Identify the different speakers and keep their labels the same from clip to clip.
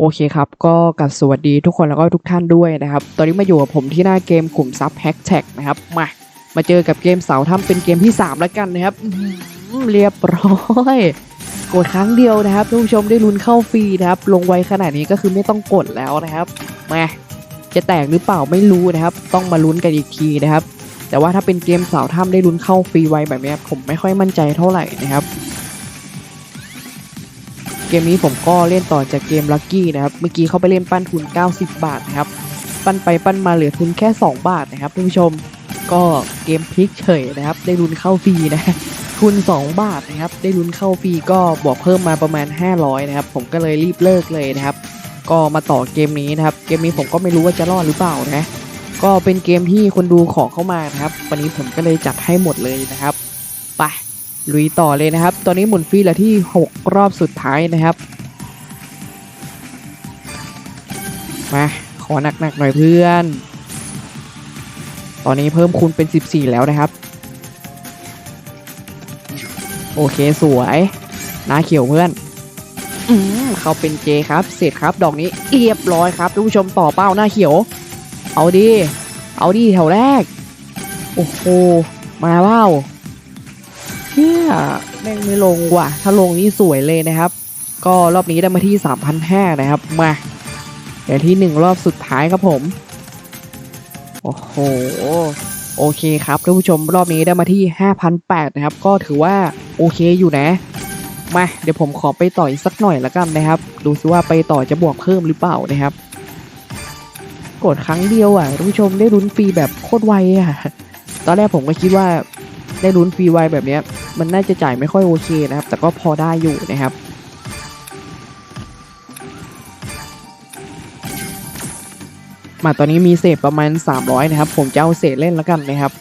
Speaker 1: โอเคครับ ก็กับสวัสดีทุกคนแล้วก็ทุกท่านด้วยนะครับ ตอนนี้มาอยู่กับผมที่หน้าเกมกลุ่มซับแฮกแท็กนะครับ มา มาเจอกับเกมเสาถ้ำเป็นเกมที่ 3 แล้วกันนะครับเรียบร้อยกดครั้งเดียวนะครับท่านผู้ชมได้ลุ้นเข้าฟรีนะครับ ลงไวขนาดนี้ก็คือไม่ต้องกดแล้วนะครับมาจะแตกหรือเปล่าไม่รู้นะครับ ต้องมาลุ้นกันอีกทีนะครับ แต่ว่าถ้าเป็นเกมเสาถ้ำได้ลุ้นเข้าฟรีไวแบบนี้ผมไม่ค่อยมั่นใจเท่าไหร่นะครับ เกมนี้ผมก็เล่นต่อจากเกมลั c กี้นะครับ เมื่อกี้เขาไปเล่นปั้นทุน 90 บาทนะครับ ปั้นไปปั้นมาเหลือทุนแค่ 2 บาทนะครับท่านผู้ชม ก็เกมพลิกเฉยนะครับ ได้ลุ้นเข้าฟรีนะ ทุน 2 บาทนะครับ ได้ลุ้นเข้าฟรีก็บวกเพิ่มมาประมาณ 500 นะครับ ผมก็เลยรีบเลิกเลยนะครับ ก็มาต่อเกมนี้นะครับ เกมนี้ผมก็ไม่รู้ว่าจะรอดหรือเปล่านะ ก็เป็นเกมที่คนดูขอเข้ามานะครับ วันนี้ผมก็เลยจัดให้หมดเลยนะครับ ไป ลุยต่อเลยนะครับ ตอนนี้หมุนฟรีแล้วที่ 6 รอบสุดท้ายนะครับ มา ขอหนักๆหน่อยเพื่อน ตอนนี้เพิ่มคูณเป็น 14 แล้วนะครับ โอเคสวยหน้าเขียวเพื่อนอืมเขาเป็นเจครับ เสร็จครับ ดอกนี้เรียบร้อยครับท่านผู้ชมต่อเป้าหน้าเขียว เอาดิเอาดิแถวแรก โอ้โห มาเป้าเชี่ยแม่งไม่ลงว่ะ ถ้าลงนี่สวยเลยนะครับ ก็รอบนี้ได้มาที่ 3,500 นะครับ มาเดี๋ยวที่หนึ่งรอบสุดท้ายครับผม โอ้โห โอเคครับท่านผู้ชมรอบนี้ได้มาที่ 5,800 นะครับ ก็ถือว่าโอเคอยู่นะ มาเดี๋ยวผมขอไปต่ออีกสักหน่อยละกันนะครับ ดูซิว่าไปต่อจะบวกเพิ่มหรือเปล่านะครับ กดครั้งเดียวอะท่านผู้ชมได้ลุ้นฟรีแบบโคตรไวอะ ตอนแรกผมก็คิดว่าได้ลุ้นฟรีไวแบบเนี้ย มันน่าจะจ่ายไม่ค่อยโอเคนะครับ แต่ก็พอได้อยู่นะครับมาตอนนี้มีเศษประมาณ 300 นะครับ ผมจะเอาเศษเล่นแล้วกันนะครับ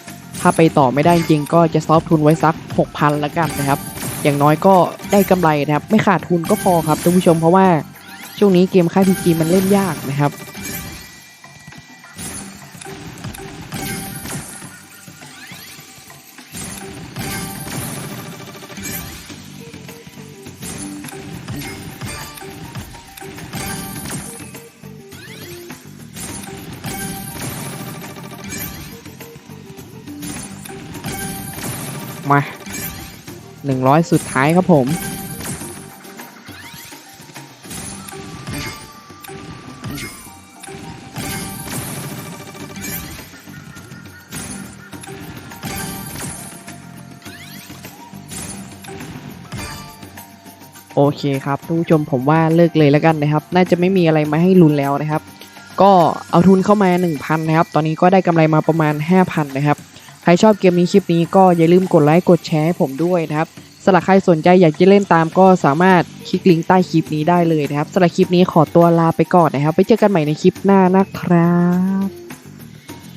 Speaker 1: ถ้าไปต่อไม่ได้จริงก็จะซอฟทุนไว้สัก 6,000แล้วกันนะครับ อย่างน้อยก็ได้กำไรนะครับ ไม่ขาดทุนก็พอครับท่านผู้ชมเพราะว่าช่วงนี้เกมค่ายพีจีมันเล่นยากนะครับ มาหนึ่งร้อยสุดท้ายครับผม โอเคครับท่านผู้ชมผมว่าเลิกเลยแล้วกันนะครับ น่าจะไม่มีอะไรมาให้ลุ้นแล้วนะครับ ก็เอาทุนเข้ามา 1,000 นะครับ ตอนนี้ก็ได้กำไรมาประมาณ 5,000 นะครับ ครชอบเกมนี้คลิปนี้ก็อย่าลืมกดไลค์กดแชร์ให้ผมด้วยนะครับสำหรับใครสนใจอยากจะเล่นตามก็สามารถคลิกลิงก์ใต้คลิปนี้ได้เลยนะครับสำหรับคลิปนี้ขอตัวลาไปก่อนนะครับ ไปเจอกันใหม่ในคลิปหน้านะครับ